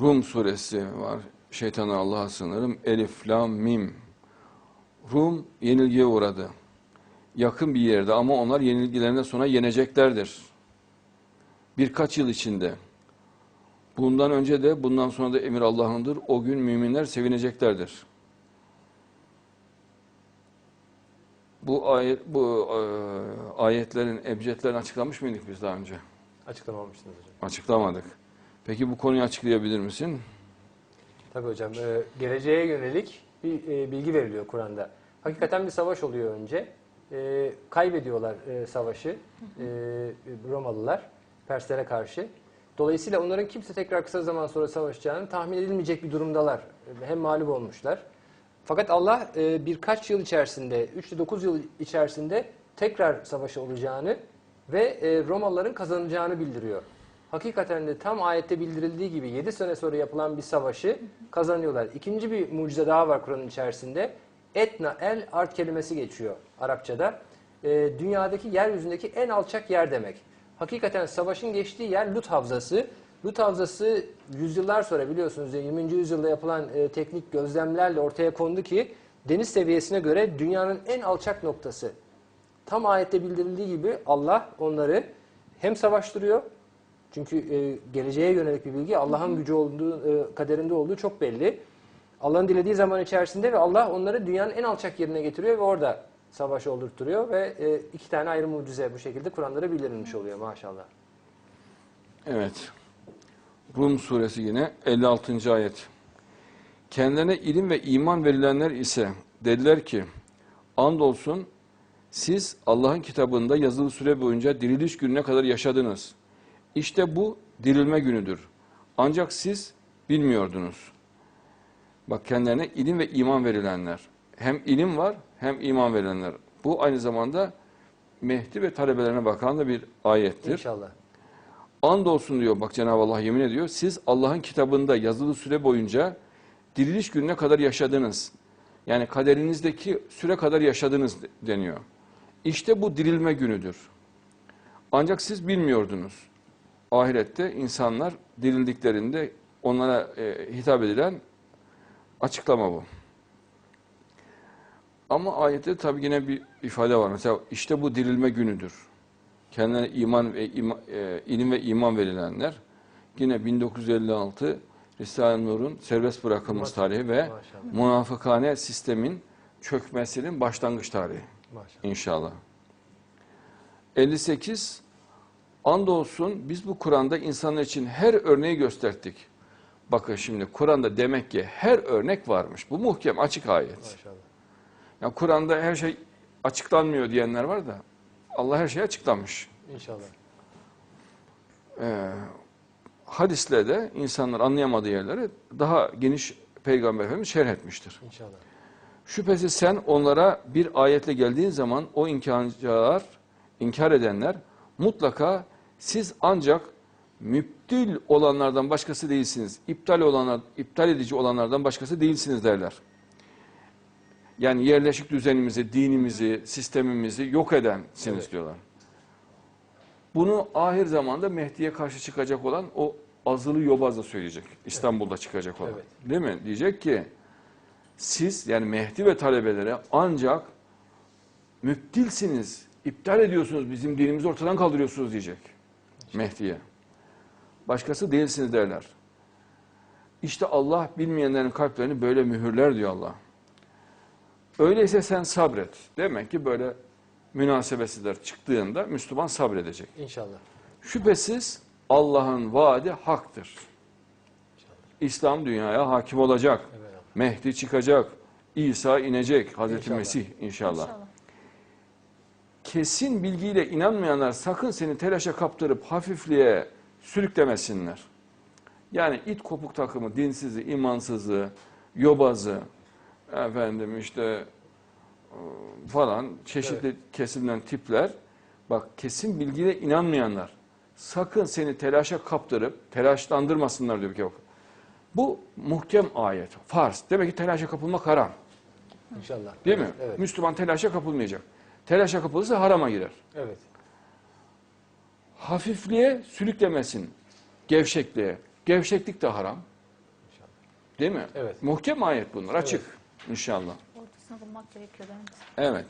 Rum suresi var. Şeytana Allah'a sığınırım. Elif, Lam, Mim. Rum yenilgiye uğradı. Yakın bir yerde ama onlar yenilgilerinden sonra yeneceklerdir. Birkaç yıl içinde. Bundan önce de bundan sonra da emir Allah'ındır. O gün müminler sevineceklerdir. Bu ayet bu e, ayetlerin ebcedlerini açıklamış mıydık biz daha önce? Açıklamamıştınız hocam. Açıklamadık. Peki bu konuyu açıklayabilir misin? Tabii hocam. e, geleceğe yönelik bir e, bilgi veriliyor Kur'an'da. Hakikaten bir savaş oluyor önce. E, kaybediyorlar e, savaşı e, Romalılar Perslere karşı. Dolayısıyla onların kimse tekrar kısa zaman sonra savaşacağını tahmin edilmeyecek bir durumdalar. E, Hem mağlup olmuşlar. Fakat Allah e, birkaç yıl içerisinde, 3 ile 9 yıl içerisinde tekrar savaşı olacağını ve e, Romalıların kazanacağını bildiriyor. Hakikaten de tam ayette bildirildiği gibi 7 sene sonra yapılan bir savaşı kazanıyorlar. İkinci bir mucize daha var Kur'an'ın içerisinde. Etna el art kelimesi geçiyor Arapçada. E, dünyadaki yeryüzündeki en alçak yer demek. Hakikaten savaşın geçtiği yer Lut Havzası. Lut Havzası yüzyıllar sonra biliyorsunuz 20. yüzyılda yapılan e, teknik gözlemlerle ortaya kondu ki deniz seviyesine göre dünyanın en alçak noktası. Tam ayette bildirildiği gibi Allah onları hem savaştırıyor çünkü e, geleceğe yönelik bir bilgi Allah'ın gücü olduğu, e, kaderinde olduğu çok belli. Allah'ın dilediği zaman içerisinde ve Allah onları dünyanın en alçak yerine getiriyor ve orada savaş oldurtturuyor ve e, iki tane ayrı mucize bu şekilde Kur'anlara bildirilmiş oluyor maşallah. Evet. Rum suresi yine 56. ayet. Kendilerine ilim ve iman verilenler ise dediler ki andolsun siz Allah'ın kitabında yazılı süre boyunca diriliş gününe kadar yaşadınız. İşte bu dirilme günüdür. Ancak siz bilmiyordunuz. Bak kendilerine ilim ve iman verilenler. Hem ilim var hem iman verilenler. Bu aynı zamanda Mehdi ve talebelerine bakan da bir ayettir. İnşallah. Andolsun diyor bak Cenab-ı Allah yemin ediyor. Siz Allah'ın kitabında yazılı süre boyunca diriliş gününe kadar yaşadınız. Yani kaderinizdeki süre kadar yaşadınız deniyor. İşte bu dirilme günüdür. Ancak siz bilmiyordunuz. Ahirette insanlar dirildiklerinde onlara e, hitap edilen açıklama bu. Ama ayette tabi yine bir ifade var. Mesela işte bu dirilme günüdür kendilerine iman ve ima, e, ilim ve iman verilenler yine 1956 Risale-i Nur'un serbest bırakılması tarihi ve Maşallah. münafıkane sistemin çökmesinin başlangıç tarihi Maşallah. inşallah. 58 Andolsun biz bu Kur'an'da insanlar için her örneği gösterdik. Bakın şimdi Kur'an'da demek ki her örnek varmış. Bu muhkem açık ayet. Maşallah. Yani Kur'an'da her şey açıklanmıyor diyenler var da Allah her şeyi açıklamış. İnşallah. Ee, hadisle de insanlar anlayamadığı yerleri daha geniş Peygamber Efendimiz şerh etmiştir. İnşallah. Şüphesiz sen onlara bir ayetle geldiğin zaman o inkarcılar, inkar edenler mutlaka siz ancak müptil olanlardan başkası değilsiniz. İptal olanlar, iptal edici olanlardan başkası değilsiniz derler. Yani yerleşik düzenimizi, dinimizi, sistemimizi yok edensiniz Evet. diyorlar. Bunu ahir zamanda Mehdi'ye karşı çıkacak olan o azılı yobaz da söyleyecek. İstanbul'da çıkacak olan. Evet. Değil mi? Diyecek ki siz yani Mehdi ve talebelere ancak müptilsiniz, iptal ediyorsunuz, bizim dinimizi ortadan kaldırıyorsunuz diyecek Mehdi'ye. Başkası değilsiniz derler. İşte Allah bilmeyenlerin kalplerini böyle mühürler diyor Allah. Öyleyse sen sabret. Demek ki böyle münasebetsizler çıktığında Müslüman sabredecek. İnşallah. Şüphesiz Allah'ın vaadi haktır. İnşallah. İslam dünyaya hakim olacak. Evet. Mehdi çıkacak. İsa inecek. Hazreti İnşallah. Mesih inşallah. İnşallah. Kesin bilgiyle inanmayanlar sakın seni telaşa kaptırıp hafifliğe sürüklemesinler. Yani it kopuk takımı, dinsizi, imansızı, yobazı, efendim işte e, falan çeşitli kesimden tipler bak kesin bilgiyle inanmayanlar sakın seni telaşa kaptırıp telaşlandırmasınlar diyor ki bak. Bu muhkem ayet. Farz. Demek ki telaşa kapılmak haram. İnşallah. Değil evet, mi? Evet. Müslüman telaşa kapılmayacak. Telaşa kapılırsa harama girer. Evet. Hafifliğe sürüklemesin. Gevşekliğe. Gevşeklik de haram. Değil mi? Evet. Muhkem ayet bunlar açık inşallah. Ortasını bulmak gerekiyor. Evet.